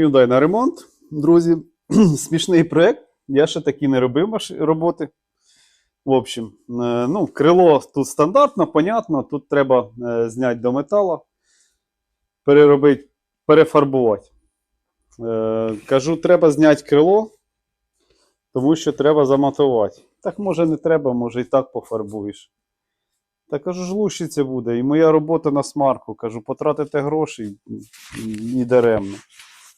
Hyundai на ремонт, друзі. Смішний проект. Я ще такі не робив роботи. В общем, е, ну, крило тут стандартно, понятно. Тут треба е, зняти до металу, переробити, перефарбувати. Е, кажу, треба зняти крило, тому що треба заматувати. Так може не треба, може і так пофарбуєш. Та кажу, ж лущиться буде. І моя робота на смарку. Кажу, потратите гроші і даремно.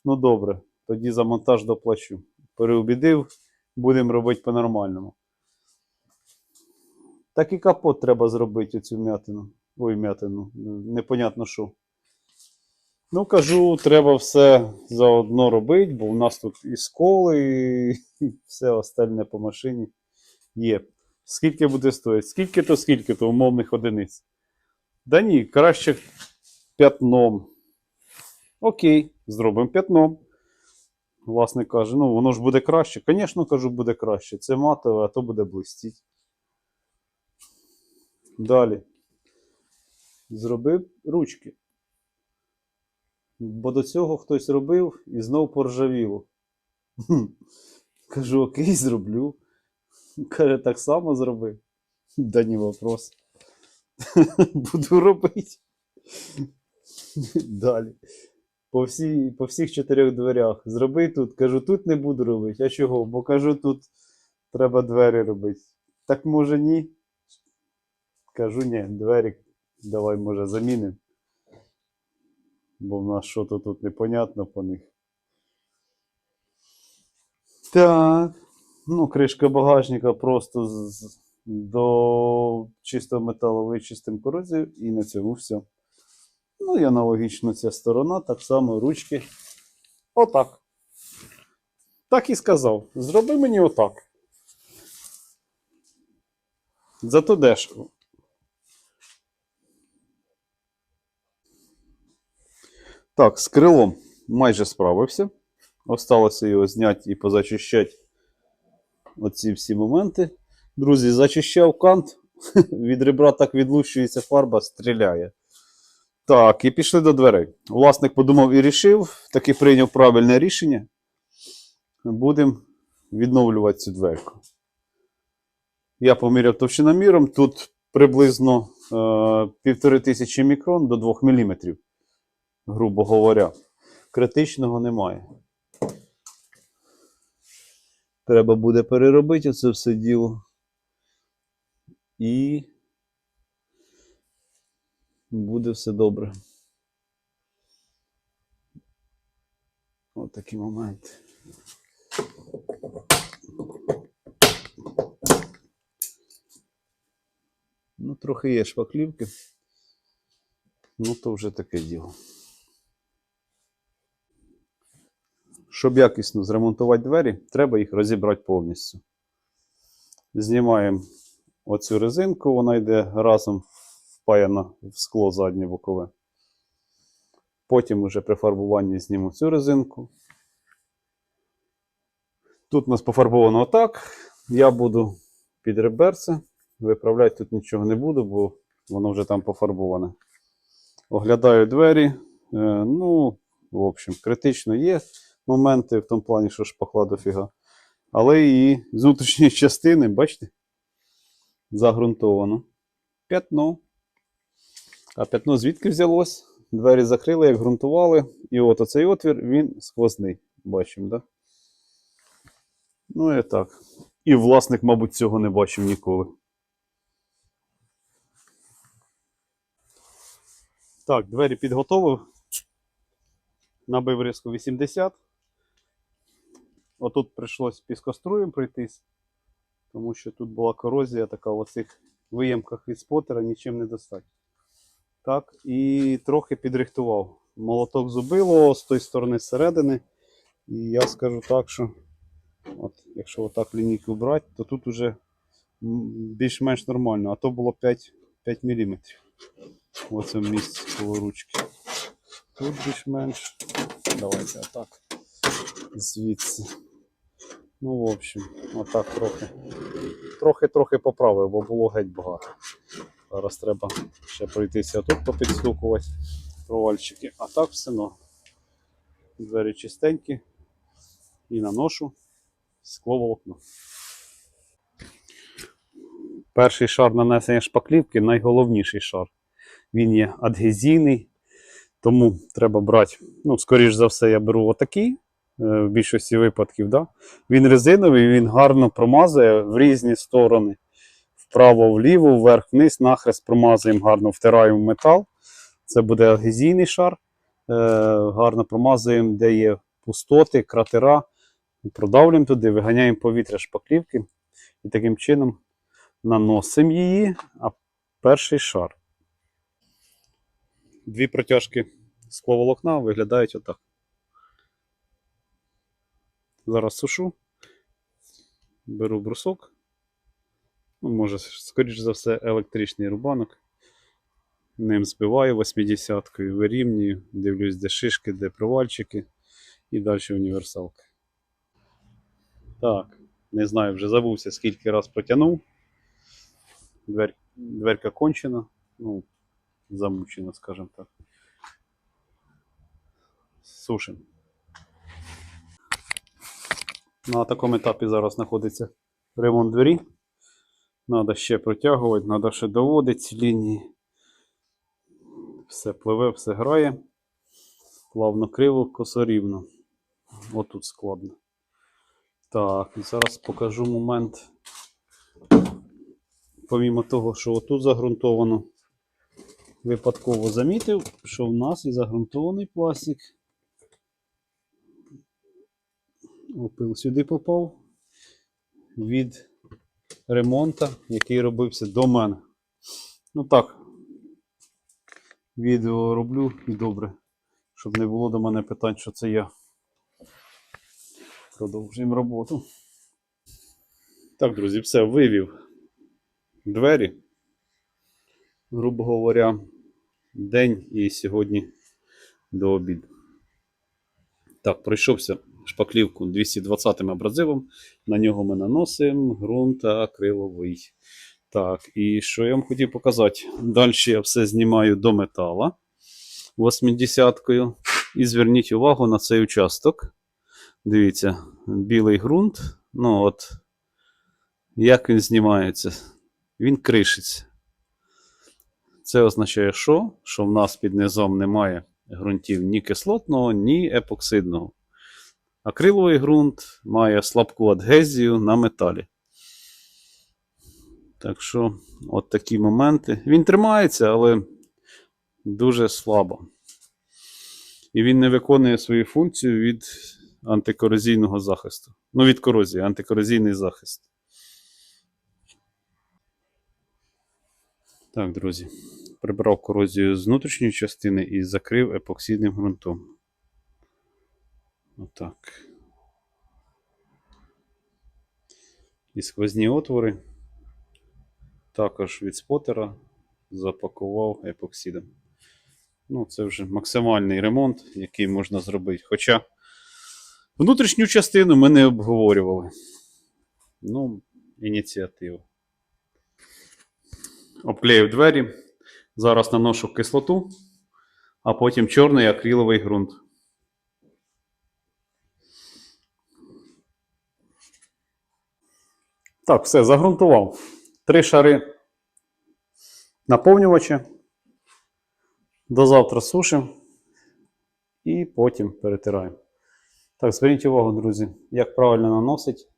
Ну добре, тоді за монтаж доплачу. Переубідив, будемо робити по-нормальному. Так і капот треба зробити оцю м'ятину. Ой, м'ятину. Непонятно що. Ну, кажу, треба все заодно робити, бо у нас тут і сколи, і все остальне по машині є. Скільки буде стоїти? Скільки то, скільки то умовних одиниць. Да ні, краще п'ятном. Окей, зробимо п'ятном. Власник каже, ну воно ж буде краще. Звісно, кажу, буде краще. Це матове, а то буде блистіть. Далі. Зробив ручки. Бо до цього хтось робив і знов поржавіло. Кажу, окей, зроблю. Каже, так само зроби. Да не вопрос. Буду робити. Далі. По, всій, по всіх чотирьох дверях. Зроби тут. Кажу, тут не буду робити. А чого? Бо кажу, тут треба двері робити. Так може ні? Кажу, ні, двері давай, може, замінимо. Бо в нас що то тут непонятно по них. Так. Ну, кришка багажника просто з- до чистого металу вичистим корозію і на цьому все. Ну і аналогічно ця сторона, так само ручки. Отак. Так і сказав. Зроби мені отак. Зато дешево. Так, з крилом майже справився. Осталося його зняти і позачищати оці всі моменти. Друзі, зачищав кант. Від ребра так відлущується фарба, стріляє. Так, і пішли до дверей. Власник подумав і рішив, таки прийняв правильне рішення. Будемо відновлювати цю дверку. Я поміряв товщиноміром. Тут приблизно е, півтори тисячі мікрон до 2 мм, грубо говоря. Критичного немає. Треба буде переробити це все діло. І буде все добре. Ось такі моменти. Ну, трохи є шпаклівки. Ну, то вже таке діло. Щоб якісно зремонтувати двері, треба їх розібрати повністю. Знімаємо оцю резинку, вона йде разом впаяна в скло заднє бокове. Потім уже при фарбуванні зніму цю резинку. Тут у нас пофарбовано отак. Я буду під реберце. Виправляти тут нічого не буду, бо воно вже там пофарбоване. Оглядаю двері. Е, ну, в общем, критично є моменти в тому плані, що шпахла дофіга. Але і з внутрішньої частини, бачите, загрунтовано. П'ятно. А п'ятно звідки взялось? Двері закрили, як ґрунтували. І от оцей отвір, він сквозний. Бачимо, так? Да? Ну і так. І власник, мабуть, цього не бачив ніколи. Так, двері підготовив. Набив різку 80. Отут прийшлось піскоструєм пройтись, тому що тут була корозія така в оцих виємках від спотера нічим не достать. Так, і трохи підрихтував. Молоток зубило з тої сторони зсередини. І я скажу так, що от, якщо отак лінійку брати, то тут уже м, більш-менш нормально, а то було 5, 5 мм. В цьому місці коло ручки. Тут більш-менш. Давайте отак. Звідси. Ну, в общем, отак трохи. Трохи-трохи поправив, бо було геть багато. Зараз треба ще пройтися тут попідстукувати провальчики. А так все ну, Двері чистенькі. І наношу скловолокно. Перший шар нанесення шпаклівки найголовніший шар. Він є адгезійний, тому треба брати, ну, скоріш за все, я беру отакий, е, в більшості випадків. Да? Він резиновий, він гарно промазує в різні сторони. Вправо, вліво, вверх, вниз, нахрест промазуємо, гарно втираємо метал. Це буде адгезійний шар. Е, гарно промазуємо, де є пустоти, кратера. Продавлюємо туди, виганяємо повітря шпаклівки і таким чином наносимо її, а перший шар. Дві протяжки скловолокна виглядають отак. Зараз сушу, беру брусок. Ну, може, скоріш за все, електричний рубанок. Ним збиваю 80-кою, вирівнюю, дивлюсь, де шишки, де провальчики, і далі універсалка. Так, не знаю, вже забувся, скільки раз протягнув. Дверь, дверка кончена, ну, замучена, скажімо так. Сушим. На такому етапі зараз знаходиться ремонт двері. Надо ще протягувати, треба ще доводити ці лінії. Все пливе, все грає. Плавно криво, косо рівно. Отут складно. Так, і зараз покажу момент. Помімо того, що отут загрунтовано, випадково замітив, що в нас і загрунтований пластик. Опил сюди попав від ремонту, який робився до мене. Ну так, відео роблю і добре, щоб не було до мене питань, що це я. Продовжуємо роботу. Так, друзі, все, вивів двері. Грубо говоря, день і сьогодні до обіду. Так, пройшовся шпаклівку 220-м абразивом. На нього ми наносимо ґрунт акриловий. Так, і що я вам хотів показати? Далі я все знімаю до метала 80-кою. І зверніть увагу на цей участок. Дивіться, білий ґрунт. Ну от, як він знімається? Він кришиться. Це означає, що? Що в нас під низом немає ґрунтів ні кислотного, ні епоксидного. Акриловий ґрунт має слабку адгезію на металі. Так що, от такі моменти. Він тримається, але дуже слабо. І він не виконує свою функцію від антикорозійного захисту. Ну, від корозії, антикорозійний захист. Так, друзі. Прибрав корозію з внутрішньої частини і закрив епоксидним ґрунтом. Отак. І сквозні отвори також від спотера запакував епоксидом. Ну, це вже максимальний ремонт, який можна зробити. Хоча внутрішню частину ми не обговорювали. Ну, ініціатива. Обклеїв двері. Зараз наношу кислоту, а потім чорний акриловий ґрунт. Так, все, загрунтував. Три шари наповнювача. До завтра сушимо і потім перетираємо. Так, зверніть увагу, друзі, як правильно наносить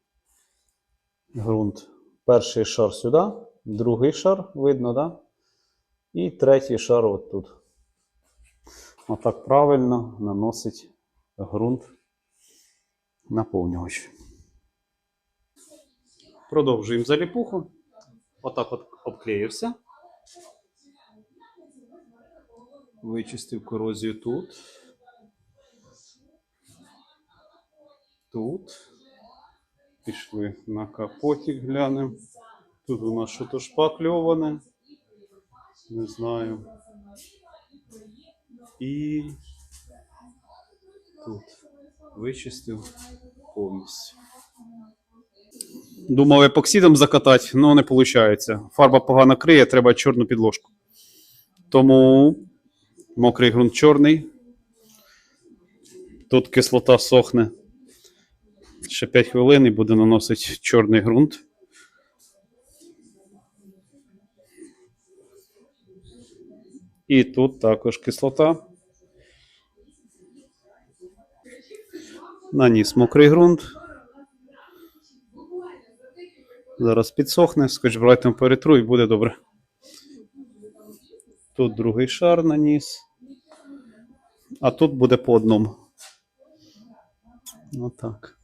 ґрунт. Перший шар сюди, другий шар видно, да? І третій шар от тут. Отак правильно наносить ґрунт наповнювач. Продовжуємо заліпуху. Отак от обклеївся. Вичистив корозію тут. Тут. Пішли на капотик глянемо. Тут у нас щось шпакльоване. Не знаю. І тут вичистив повністю. Думав епоксидом закатати, але не виходить. Фарба погано криє, треба чорну підложку. Тому мокрий ґрунт чорний. Тут кислота сохне. Ще 5 хвилин і буде наносити чорний ґрунт. І тут також кислота. Наніс мокрий ґрунт. Зараз підсохне, скотчбрайтом перетру і буде добре. Тут другий шар наніс. А тут буде по одному. Отак.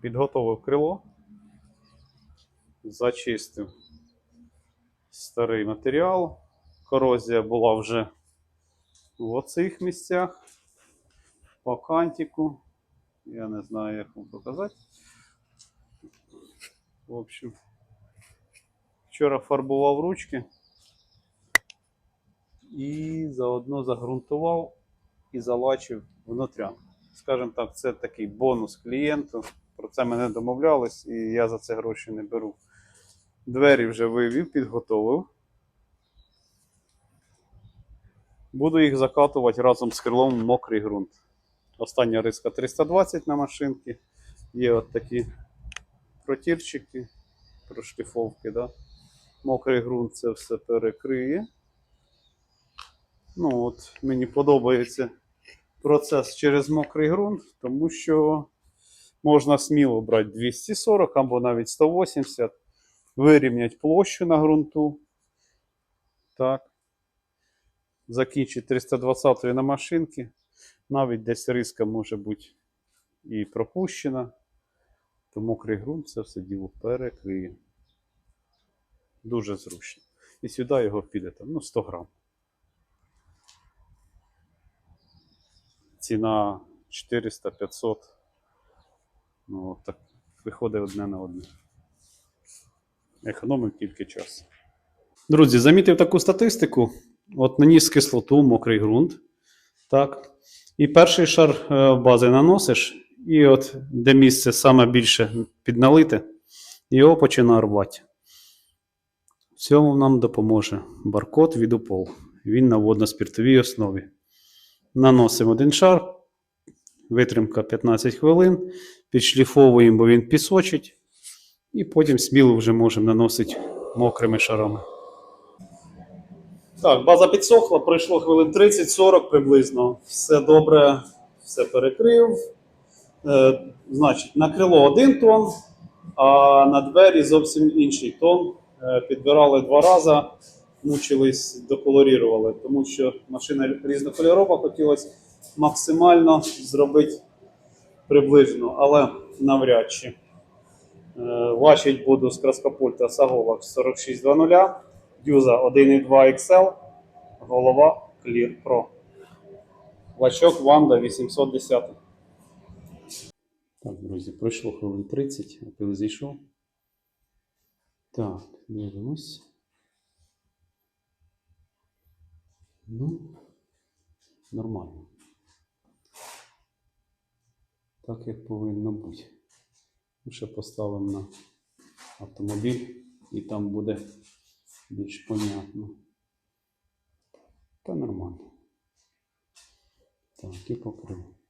Підготовив крило. Зачистив старий матеріал. Корозія була вже в оцих місцях. По кантику. Я не знаю, як вам показати. В общем, вчора фарбував ручки і заодно загрунтував і залачив внутрянку. Скажімо так, це такий бонус клієнту. Про це ми не домовлялись, і я за це гроші не беру. Двері вже вивів, підготовив. Буду їх закатувати разом з крилом в мокрий ґрунт. Остання риска 320 на машинці. Є от такі протірчики, прошліфовки. Да? Мокрий ґрунт це все перекриє. Ну от Мені подобається процес через мокрий ґрунт, тому що можна сміло брати 240 або навіть 180, вирівняти площу на ґрунту. Так. Закінчити 320 на машинці. Навіть десь риска може бути і пропущена. То мокрий ґрунт це все діло перекриє. Дуже зручно. І сюди його піде там, ну, 100 грам. Ціна 400-500. Ну, так виходить одне на одне. Економив тільки час. Друзі, замітив таку статистику. От наніс кислоту, мокрий ґрунт. Так. І перший шар е, бази наносиш, і от де місце саме більше підналите, його починає рвати. В цьому нам допоможе баркод від УПОЛ. Він на водно-спіртовій основі. Наносимо один шар, витримка 15 хвилин, підшліфовуємо, бо він пісочить, і потім сміло вже можемо наносити мокрими шарами. Так, база підсохла, пройшло хвилин 30-40 приблизно. Все добре, все перекрив. Е, значить, на крило один тон, а на двері зовсім інший тон. Е, підбирали два рази, мучились, доколорірували, тому що машина різнокольорова, хотілося максимально зробити приблизно, але навряд чи. Е, Бачить буду з краскопульта Саголок 4620, дюза 1.2 XL, голова Clear Pro. Лачок Ванда 810. Так, друзі, пройшло хвилин 30, опил зійшов. Так, дивимось. Ну, нормально. Так як повинно бути. Ну, Ще поставимо на автомобіль і там буде більш понятно. Та нормально. Так, і покрив.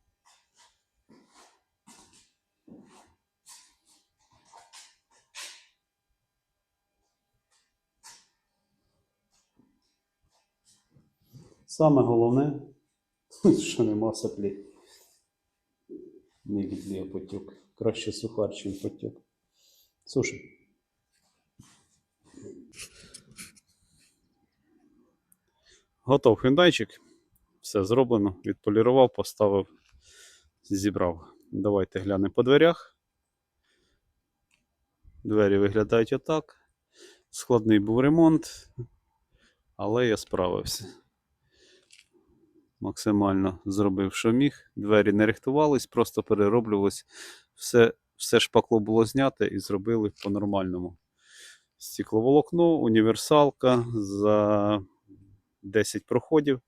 Саме головне, що нема соплі. Не відліє потік. Краще сухар, чим потік. Суши. Готов хендайчик. Все зроблено. Відполірував, поставив, зібрав. Давайте глянемо по дверях. Двері виглядають отак. Складний був ремонт, але я справився. Максимально зробив, що міг. Двері не рихтувались, просто перероблювалось. Все, все шпакло було знято і зробили по-нормальному. Стекловолокно, універсалка за 10 проходів.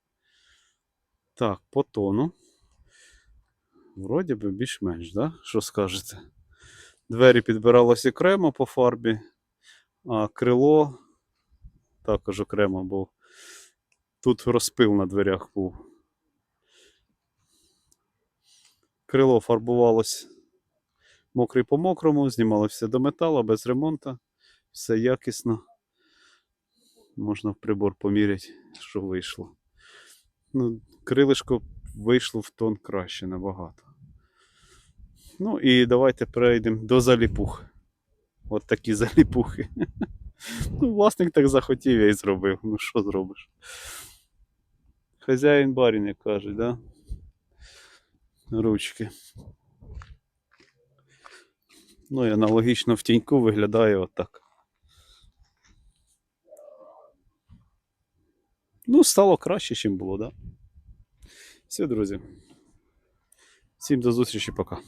Так, по тону. Вроді би більш-менш, да? Що скажете? Двері підбиралось окремо по фарбі, а крило також окремо, бо тут розпил на дверях був. Крило фарбувалось мокрий по мокрому, знімали все до металу, без ремонту. Все якісно. Можна в прибор поміряти, що вийшло. Ну, крилишко вийшло в тон краще набагато. Ну і давайте перейдемо до заліпух. От такі заліпухи. Ну, власник так захотів, я й зробив. Ну що зробиш? Хазяїн барін, як кажуть, да? Ручки. Ну і аналогічно в тіньку виглядає отак. Ну, стало краще, ніж було, так? Да? Все, друзі. Всім до зустрічі, пока.